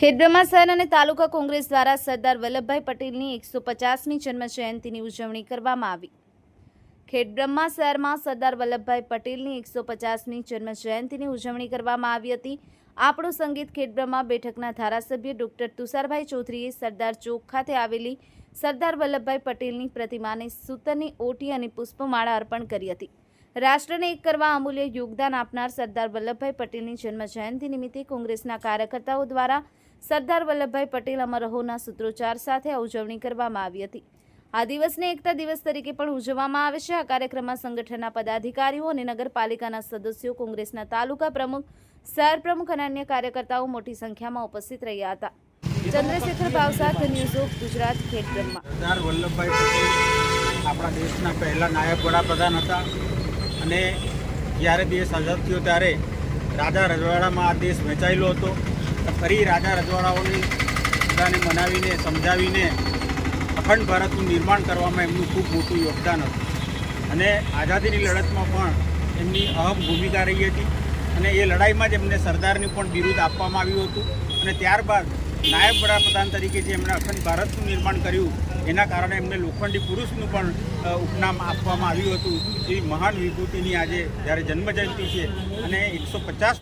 ખેડબ્રહ્મા શહેર અને તાલુકા કોંગ્રેસ દ્વારા સરદાર વલ્લભભાઈ પટેલની એકસો પચાસમી જન્મ જયંતિની ઉજવણી કરવામાં આવી. ખેડબ્રહ્મા શહેરમાં સરદાર વલ્લભભાઈ પટેલની એકસો પચાસમી જન્મ જયંતિની ઉજવણી કરવામાં આવી હતી. આપણું સંગીત ખેડબ્રહ્મા બેઠકના ધારાસભ્ય ડોક્ટર તુષારભાઈ ચૌધરીએ સરદાર ચોક ખાતે આવેલી સરદાર વલ્લભભાઈ પટેલની પ્રતિમાને સૂતરની ઓટી અને પુષ્પમાળા અર્પણ કરી હતી. રાષ્ટ્રને એક કરવા અમૂલ્ય યોગદાન આપનાર સરદાર વલ્લભભાઈ પટેલની જન્મ જયંતિ નિમિત્તે કોંગ્રેસના કાર્યકર્તાઓ દ્વારા સરદાર વલ્લભભાઈ પટેલ અમર રહોના સૂત્રોચ્ચાર સાથે ઉજવણી કરવામાં આવી હતી. આ દિવસને એકતા દિવસ તરીકે પણ ઉજવવામાં આવે છે. આ કાર્યક્રમમાં સંગઠનના પદાધિકારીઓ અને નગરપાલિકાના સદસ્યો, કોંગ્રેસના તાલુકા પ્રમુખ, શહેર પ્રમુખ અને અન્ય કાર્યકર્તાઓ મોટી સંખ્યામાં ઉપસ્થિત રહ્યા હતા. Chandrashekhar Bhavsar news of Gujarat, Khedbrahma. સરદાર વલ્લભભાઈ પટેલ આપણા દેશના પહેલા નાયબ વડાપ્રધાન હતા. અને જ્યારે દેશ આઝાદ થયો ત્યારે રાજા રજવાડામાં આ દેશ વહેંચાયેલો હતો. ફરી રાજા રજવાડાઓની બધાને મનાવીને, સમજાવીને અખંડ ભારતનું નિર્માણ કરવામાં એમનું ખૂબ મોટું યોગદાન હતું. અને આઝાદીની લડતમાં પણ એમની અહમ ભૂમિકા રહી હતી. અને એ લડાઈમાં જ એમને સરદારની પણ બિરુદ આપવામાં આવ્યું હતું. અને ત્યારબાદ નાયબ વડાપ્રધાન તરીકે જે એમણે અખંડ ભારતનું નિર્માણ કર્યું, એના કારણે એમને લોખંડી પુરુષનું પણ ઉપનામ આપવામાં આવ્યું હતું. એવી મહાન વિભૂતિની આજે જ્યારે જન્મજયંતિ છે અને એકસો પચાસ